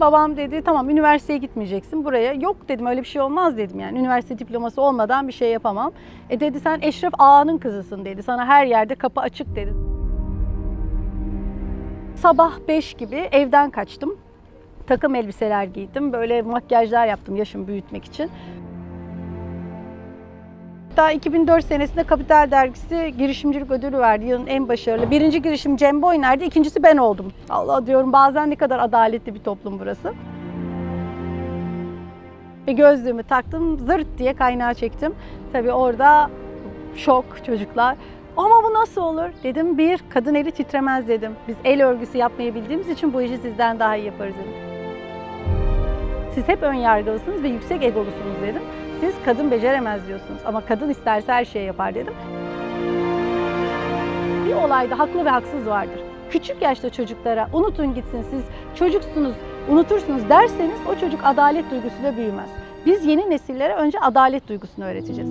Babam dedi tamam üniversiteye gitmeyeceksin buraya. Yok dedim öyle bir şey olmaz dedim yani. Üniversite diploması olmadan bir şey yapamam. E dedi sen Eşref Ağa'nın kızısın dedi. Sana her yerde kapı açık dedi. Sabah 5 gibi evden kaçtım. Takım elbiseler giydim. Böyle makyajlar yaptım yaşımı büyütmek için. Hatta 2004 senesinde Kapital Dergisi girişimcilik ödülü verdi. Yılın en başarılı. Birinci girişim Cem Boyner'di. ikincisi ben oldum. Allah diyorum bazen ne kadar adaletli bir toplum burası. Ve gözlüğümü taktım. Zırt diye kaynağı çektim. Tabii orada şok çocuklar. Ama bu nasıl olur? Dedim bir, kadın eli titremez dedim. Biz el örgüsü yapmayı bildiğimiz için bu işi sizden daha iyi yaparız dedim. Siz hep ön yargılısınız ve yüksek egolusunuz dedim. Siz kadın beceremez diyorsunuz ama kadın isterse her şeyi yapar dedim. Bir olayda haklı ve haksız vardır. Küçük yaşta çocuklara unutun gitsin siz çocuksunuz unutursunuz derseniz o çocuk adalet duygusuyla büyümez. Biz yeni nesillere önce adalet duygusunu öğreteceğiz.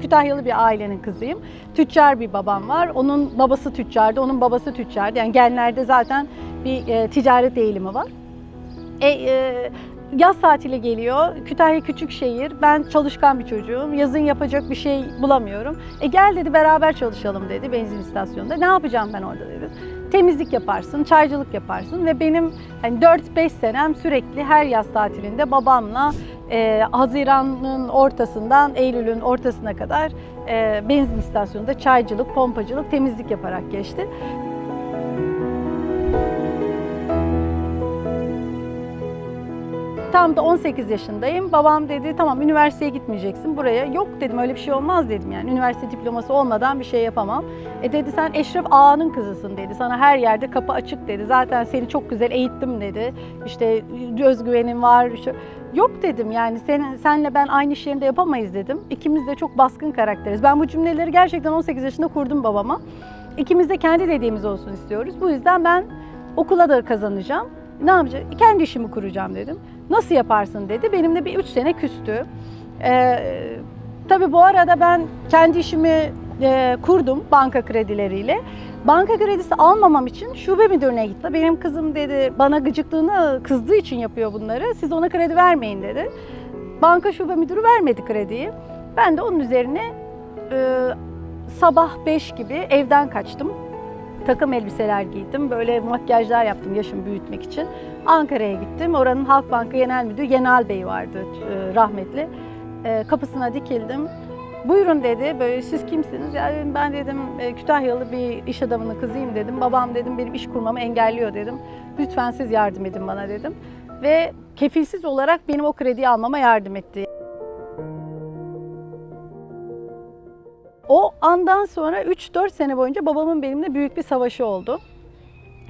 Kütahyalı bir ailenin kızıyım. Tüccar bir babam var. Onun babası tüccardı, onun babası tüccardı. Yani genlerde zaten bir e, ticaret eğilimi var. E, e, yaz tatili geliyor. Kütahya küçük şehir. Ben çalışkan bir çocuğum. Yazın yapacak bir şey bulamıyorum. E gel dedi beraber çalışalım dedi benzin istasyonunda. Ne yapacağım ben orada dedim. Temizlik yaparsın, çaycılık yaparsın ve benim hani 4-5 senem sürekli her yaz tatilinde babamla e, Haziran'ın ortasından Eylül'ün ortasına kadar e, benzin istasyonunda çaycılık, pompacılık, temizlik yaparak geçti. Tam da 18 yaşındayım. Babam dedi tamam üniversiteye gitmeyeceksin buraya. Yok dedim öyle bir şey olmaz dedim yani. Üniversite diploması olmadan bir şey yapamam. E dedi sen Eşref Ağa'nın kızısın dedi. Sana her yerde kapı açık dedi. Zaten seni çok güzel eğittim dedi. İşte özgüvenin var. Şu- Yok dedim yani sen, senle ben aynı iş yerinde yapamayız dedim. İkimiz de çok baskın karakteriz. Ben bu cümleleri gerçekten 18 yaşında kurdum babama. İkimiz de kendi dediğimiz olsun istiyoruz. Bu yüzden ben okula da kazanacağım. Ne yapacağım? Kendi işimi kuracağım dedim. Nasıl yaparsın dedi. Benimle bir üç sene küstü. Ee, tabii bu arada ben kendi işimi e, kurdum banka kredileriyle. Banka kredisi almamam için şube müdürüne gitti. Benim kızım dedi bana gıcıklığını kızdığı için yapıyor bunları. Siz ona kredi vermeyin dedi. Banka şube müdürü vermedi krediyi. Ben de onun üzerine e, sabah 5 gibi evden kaçtım. Takım elbiseler giydim. Böyle makyajlar yaptım yaşımı büyütmek için. Ankara'ya gittim. Oranın Halkbank Genel Müdürü Yenal Bey vardı e, rahmetli. E, Kapısına dikildim. Buyurun dedi. Böyle siz kimsiniz? Ya dedim, ben dedim e, Kütahyalı bir iş adamının kızıyım dedim. Babam dedim benim iş kurmamı engelliyor dedim. Lütfen siz yardım edin bana dedim. Ve kefilsiz olarak benim o krediyi almama yardım etti. Andan sonra 3-4 sene boyunca babamın benimle büyük bir savaşı oldu.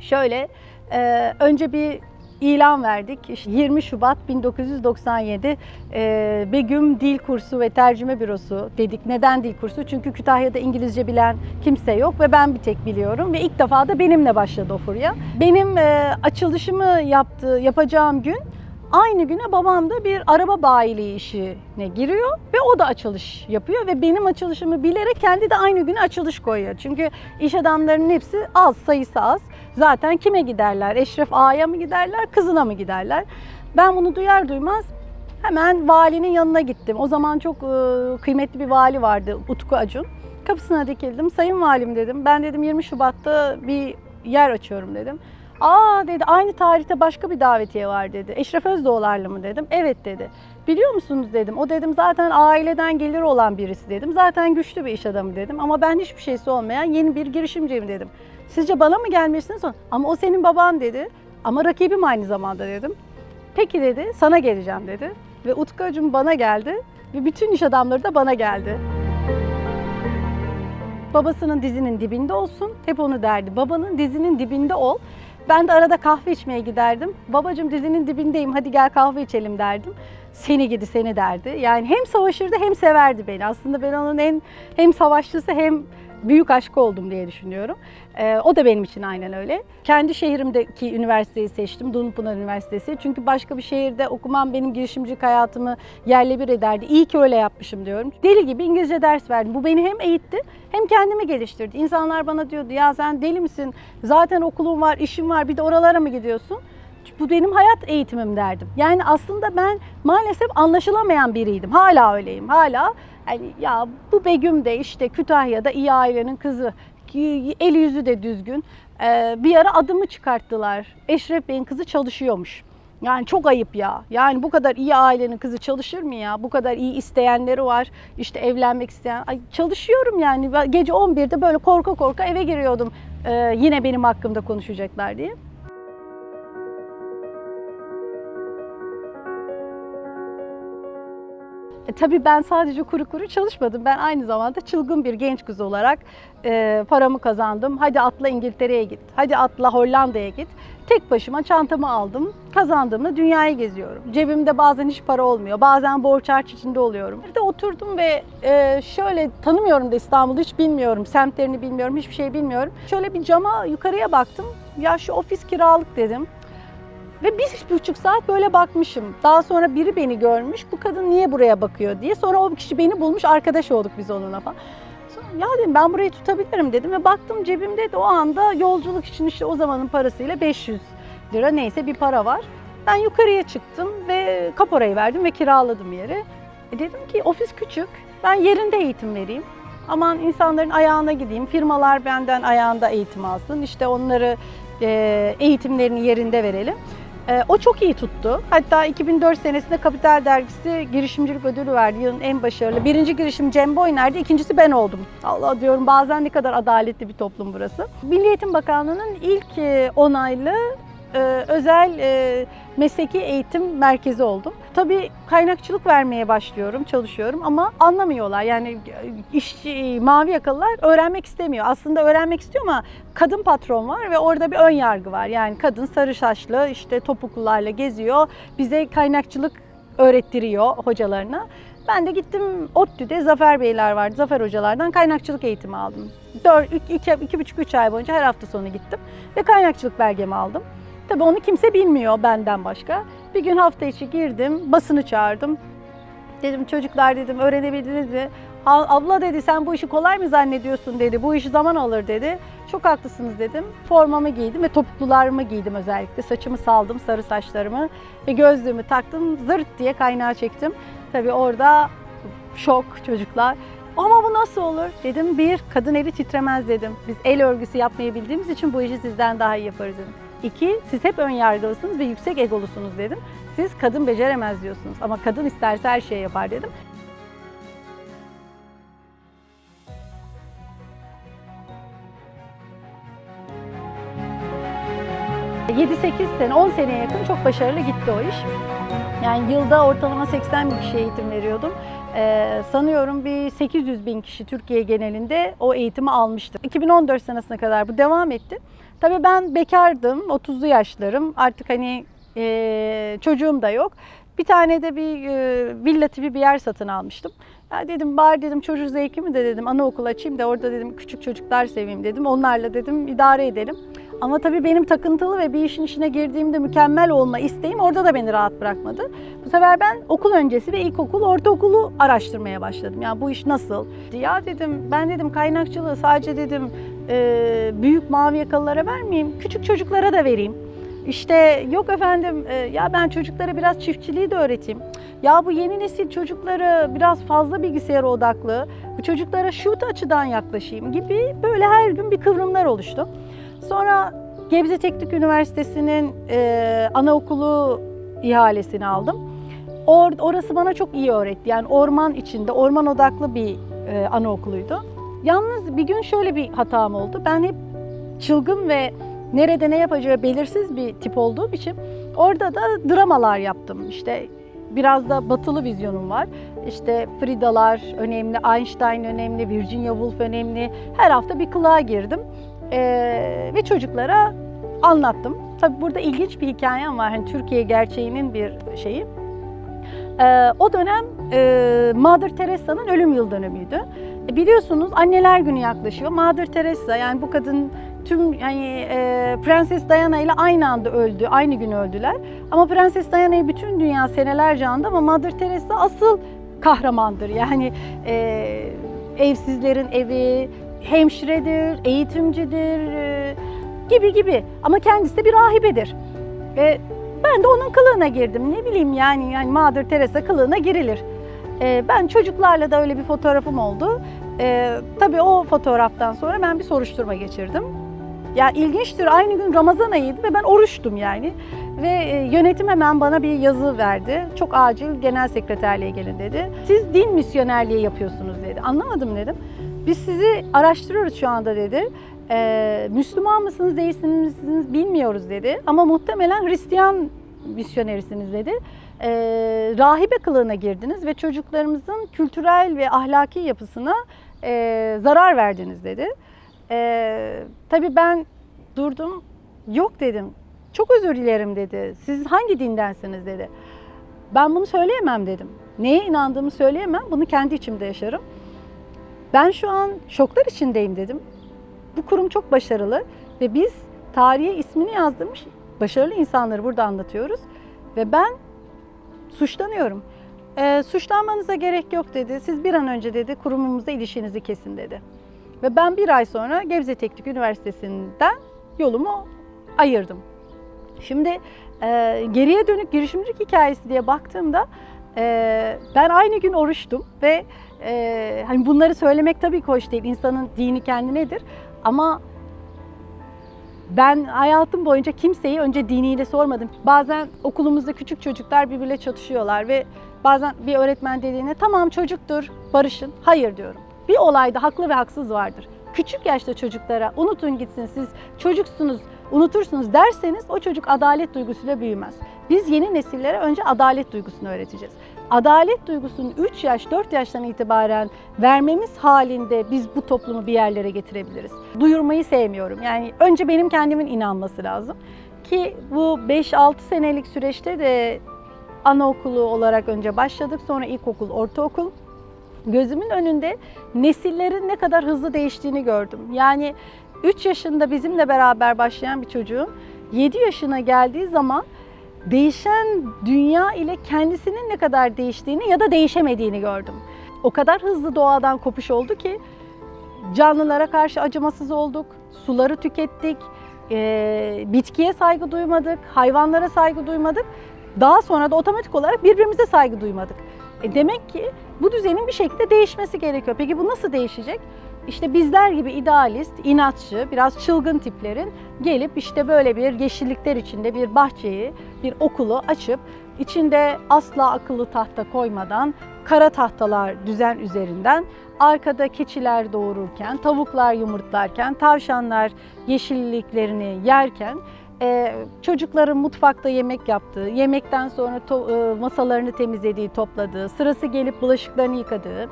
Şöyle, e, önce bir ilan verdik. İşte 20 Şubat 1997 e, Begüm Dil Kursu ve Tercüme Bürosu dedik. Neden dil kursu? Çünkü Kütahya'da İngilizce bilen kimse yok ve ben bir tek biliyorum ve ilk defa da benimle başladı o furya. Benim e, açılışımı yaptığı, yapacağım gün Aynı güne babam da bir araba bayiliği işine giriyor ve o da açılış yapıyor ve benim açılışımı bilerek kendi de aynı güne açılış koyuyor. Çünkü iş adamlarının hepsi az, sayısı az. Zaten kime giderler? Eşref Ağa'ya mı giderler, kızına mı giderler? Ben bunu duyar duymaz hemen valinin yanına gittim. O zaman çok e, kıymetli bir vali vardı, Utku Acun. Kapısına dikildim. Sayın valim dedim. Ben dedim 20 Şubat'ta bir yer açıyorum dedim. Aa dedi aynı tarihte başka bir davetiye var dedi. Eşref Özdoğlarlı mı dedim. Evet dedi. Biliyor musunuz dedim. O dedim zaten aileden gelir olan birisi dedim. Zaten güçlü bir iş adamı dedim. Ama ben hiçbir şeysi olmayan yeni bir girişimciyim dedim. Sizce bana mı gelmişsiniz? Ama o senin baban dedi. Ama rakibim aynı zamanda dedim. Peki dedi sana geleceğim dedi. Ve Utku Acun bana geldi. Ve bütün iş adamları da bana geldi. Babasının dizinin dibinde olsun. Hep onu derdi. Babanın dizinin dibinde ol. Ben de arada kahve içmeye giderdim. Babacım dizinin dibindeyim hadi gel kahve içelim derdim. Seni gidi seni derdi. Yani hem savaşırdı hem severdi beni. Aslında ben onun en hem savaşçısı hem büyük aşkı oldum diye düşünüyorum. Ee, o da benim için aynen öyle. Kendi şehrimdeki üniversiteyi seçtim, Dumlupınar Üniversitesi. Çünkü başka bir şehirde okumam benim girişimcilik hayatımı yerle bir ederdi. İyi ki öyle yapmışım diyorum. Deli gibi İngilizce ders verdim. Bu beni hem eğitti hem kendimi geliştirdi. İnsanlar bana diyordu ya sen deli misin? Zaten okulun var, işin var bir de oralara mı gidiyorsun? Bu benim hayat eğitimim derdim. Yani aslında ben maalesef anlaşılamayan biriydim. Hala öyleyim. Hala yani ya bu Begüm de işte Kütahya'da iyi ailenin kızı. Eli yüzü de düzgün. Ee, bir ara adımı çıkarttılar. Eşref Bey'in kızı çalışıyormuş. Yani çok ayıp ya. Yani bu kadar iyi ailenin kızı çalışır mı ya? Bu kadar iyi isteyenleri var. İşte evlenmek isteyen. Ay çalışıyorum yani. Gece 11'de böyle korka korka eve giriyordum. Ee, yine benim hakkımda konuşacaklar diye. E, tabii ben sadece kuru kuru çalışmadım. Ben aynı zamanda çılgın bir genç kız olarak e, paramı kazandım. Hadi atla İngiltere'ye git. Hadi atla Hollanda'ya git. Tek başıma çantamı aldım. Kazandığımda dünyayı geziyorum. Cebimde bazen hiç para olmuyor. Bazen borç harç içinde oluyorum. Bir de oturdum ve e, şöyle tanımıyorum da İstanbul'u hiç bilmiyorum. Semtlerini bilmiyorum. Hiçbir şey bilmiyorum. Şöyle bir cama yukarıya baktım. Ya şu ofis kiralık dedim. Ve bir buçuk saat böyle bakmışım. Daha sonra biri beni görmüş, bu kadın niye buraya bakıyor diye. Sonra o kişi beni bulmuş, arkadaş olduk biz onunla falan. Sonra ya dedim ben burayı tutabilirim dedim ve baktım cebimde de o anda yolculuk için işte o zamanın parasıyla 500 lira neyse bir para var. Ben yukarıya çıktım ve kaporayı verdim ve kiraladım yeri. E dedim ki ofis küçük, ben yerinde eğitim vereyim. Aman insanların ayağına gideyim, firmalar benden ayağında eğitim alsın. İşte onları eğitimlerini yerinde verelim. E, o çok iyi tuttu. Hatta 2004 senesinde Kapital Dergisi girişimcilik ödülü verdi. Yılın en başarılı. Birinci girişim Cem Boyner'di, ikincisi ben oldum. Allah diyorum bazen ne kadar adaletli bir toplum burası. Milli Eğitim Bakanlığı'nın ilk e, onaylı özel e, mesleki eğitim merkezi oldum. Tabii kaynakçılık vermeye başlıyorum, çalışıyorum ama anlamıyorlar. Yani işçi, mavi yakalılar öğrenmek istemiyor. Aslında öğrenmek istiyor ama kadın patron var ve orada bir ön yargı var. Yani kadın sarı saçlı işte topuklularla geziyor. Bize kaynakçılık öğrettiriyor hocalarına. Ben de gittim ODTÜ'de Zafer Beyler vardı. Zafer hocalardan kaynakçılık eğitimi aldım. 4, 2, 2, 2,5-3 ay boyunca her hafta sonu gittim ve kaynakçılık belgemi aldım. Tabii onu kimse bilmiyor benden başka. Bir gün hafta içi girdim, basını çağırdım. Dedim çocuklar dedim öğrenebildiniz mi? Abla dedi sen bu işi kolay mı zannediyorsun dedi. Bu iş zaman alır dedi. Çok haklısınız dedim. Formamı giydim ve topuklularımı giydim özellikle. Saçımı saldım, sarı saçlarımı ve gözlüğümü taktım. Zırt diye kaynağı çektim. Tabii orada şok çocuklar. Ama bu nasıl olur? Dedim bir, kadın eli titremez dedim. Biz el örgüsü yapmayı bildiğimiz için bu işi sizden daha iyi yaparız dedim. İki, siz hep ön yargılısınız ve yüksek egolusunuz dedim. Siz kadın beceremez diyorsunuz ama kadın isterse her şeyi yapar dedim. ...7-8 sene, 10 seneye yakın çok başarılı gitti o iş. Yani yılda ortalama 80 bin kişiye eğitim veriyordum. Ee, sanıyorum bir 800 bin kişi Türkiye genelinde o eğitimi almıştır. 2014 senesine kadar bu devam etti. Tabii ben bekardım, 30'lu yaşlarım. Artık hani e, çocuğum da yok. Bir tane de bir e, villa tipi bir yer satın almıştım. Ya dedim bari dedim çocuk zevkimi de dedim anaokul açayım da orada dedim küçük çocuklar seveyim dedim. Onlarla dedim idare edelim. Ama tabii benim takıntılı ve bir işin içine girdiğimde mükemmel olma isteğim orada da beni rahat bırakmadı. Bu sefer ben okul öncesi ve ilkokul, ortaokulu araştırmaya başladım. Ya bu iş nasıl? Ya dedim ben dedim kaynakçılığı sadece dedim e, büyük mavi yakalılara vermeyeyim, küçük çocuklara da vereyim. İşte yok efendim e, ya ben çocuklara biraz çiftçiliği de öğreteyim. Ya bu yeni nesil çocukları biraz fazla bilgisayara odaklı. Bu çocuklara şu açıdan yaklaşayım gibi böyle her gün bir kıvrımlar oluştu. Sonra Gebze Teknik Üniversitesi'nin e, anaokulu ihalesini aldım. Or, orası bana çok iyi öğretti. Yani orman içinde, orman odaklı bir e, anaokuluydu. Yalnız bir gün şöyle bir hatam oldu. Ben hep çılgın ve nerede ne yapacağı belirsiz bir tip olduğum için orada da dramalar yaptım. İşte biraz da batılı vizyonum var. İşte Frida'lar önemli, Einstein önemli, Virginia Woolf önemli. Her hafta bir kılığa girdim ee, ve çocuklara anlattım. Tabii burada ilginç bir hikayem var. Hani Türkiye gerçeğinin bir şeyi. Ee, o dönem e, Mother Teresa'nın ölüm yıl dönümüydü. E, Biliyorsunuz anneler günü yaklaşıyor. Mother Teresa yani bu kadın tüm yani e, Prenses Diana ile aynı anda öldü. Aynı gün öldüler. Ama Prenses Diana'yı bütün dünya senelerce andı ama Mother Teresa asıl kahramandır. Yani e, evsizlerin evi, hemşiredir, eğitimcidir e, gibi gibi. Ama kendisi de bir rahibedir. E, ben de onun kılığına girdim. Ne bileyim yani yani Mother Teresa kılığına girilir. E, ben çocuklarla da öyle bir fotoğrafım oldu. E, tabii o fotoğraftan sonra ben bir soruşturma geçirdim. Ya ilginçtir aynı gün Ramazan ayıydı ve ben oruçtum yani. Ve e, yönetim hemen bana bir yazı verdi. Çok acil genel sekreterliğe gelin dedi. Siz din misyonerliği yapıyorsunuz dedi. Anlamadım dedim. Biz sizi araştırıyoruz şu anda dedi. Ee, Müslüman mısınız değilsiniz misiniz bilmiyoruz dedi. Ama muhtemelen Hristiyan misyonerisiniz dedi. Ee, rahibe kılığına girdiniz ve çocuklarımızın kültürel ve ahlaki yapısına e, zarar verdiniz dedi. Ee, tabii ben durdum, yok dedim. Çok özür dilerim dedi. Siz hangi dindensiniz dedi. Ben bunu söyleyemem dedim. Neye inandığımı söyleyemem. Bunu kendi içimde yaşarım. Ben şu an şoklar içindeyim dedim. Bu kurum çok başarılı ve biz tarihe ismini yazdırmış başarılı insanları burada anlatıyoruz. Ve ben suçlanıyorum. Ee, suçlanmanıza gerek yok dedi. Siz bir an önce dedi kurumumuzla ilişkinizi kesin dedi. Ve ben bir ay sonra Gebze Teknik Üniversitesi'nden yolumu ayırdım. Şimdi e, geriye dönük girişimcilik hikayesi diye baktığımda e, ben aynı gün oruçtum ve e, hani bunları söylemek tabii ki hoş değil. İnsanın dini kendinedir ama ben hayatım boyunca kimseyi önce diniyle sormadım. Bazen okulumuzda küçük çocuklar birbiriyle çatışıyorlar ve bazen bir öğretmen dediğine tamam çocuktur barışın. Hayır diyorum. Bir olayda haklı ve haksız vardır. Küçük yaşta çocuklara unutun gitsin siz çocuksunuz unutursunuz derseniz o çocuk adalet duygusuyla büyümez. Biz yeni nesillere önce adalet duygusunu öğreteceğiz. Adalet duygusunu 3 yaş 4 yaştan itibaren vermemiz halinde biz bu toplumu bir yerlere getirebiliriz. Duyurmayı sevmiyorum. Yani önce benim kendimin inanması lazım. Ki bu 5-6 senelik süreçte de anaokulu olarak önce başladık. Sonra ilkokul, ortaokul. Gözümün önünde nesillerin ne kadar hızlı değiştiğini gördüm. Yani 3 yaşında bizimle beraber başlayan bir çocuğun 7 yaşına geldiği zaman değişen dünya ile kendisinin ne kadar değiştiğini ya da değişemediğini gördüm. O kadar hızlı doğadan kopuş oldu ki canlılara karşı acımasız olduk, suları tükettik, bitkiye saygı duymadık, hayvanlara saygı duymadık. Daha sonra da otomatik olarak birbirimize saygı duymadık. E demek ki bu düzenin bir şekilde değişmesi gerekiyor. Peki bu nasıl değişecek? İşte bizler gibi idealist, inatçı, biraz çılgın tiplerin gelip işte böyle bir yeşillikler içinde bir bahçeyi, bir okulu açıp içinde asla akıllı tahta koymadan kara tahtalar düzen üzerinden arkada keçiler doğururken, tavuklar yumurtlarken, tavşanlar yeşilliklerini yerken e, çocukların mutfakta yemek yaptığı, yemekten sonra to- e, masalarını temizlediği, topladığı, sırası gelip bulaşıklarını yıkadığı,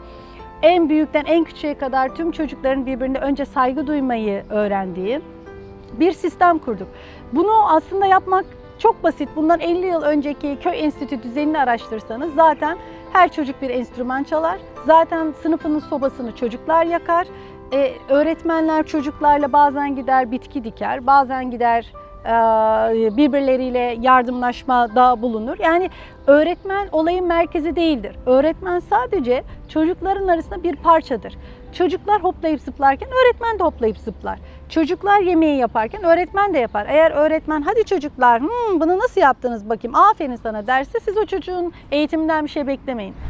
en büyükten en küçüğe kadar tüm çocukların birbirine önce saygı duymayı öğrendiği bir sistem kurduk. Bunu aslında yapmak çok basit. Bundan 50 yıl önceki köy enstitü düzenini araştırsanız zaten her çocuk bir enstrüman çalar. Zaten sınıfının sobasını çocuklar yakar. Ee, öğretmenler çocuklarla bazen gider bitki diker, bazen gider birbirleriyle yardımlaşmada bulunur. Yani öğretmen olayın merkezi değildir. Öğretmen sadece çocukların arasında bir parçadır. Çocuklar hoplayıp zıplarken öğretmen de hoplayıp zıplar. Çocuklar yemeği yaparken öğretmen de yapar. Eğer öğretmen hadi çocuklar hmm, bunu nasıl yaptınız bakayım aferin sana derse siz o çocuğun eğitiminden bir şey beklemeyin.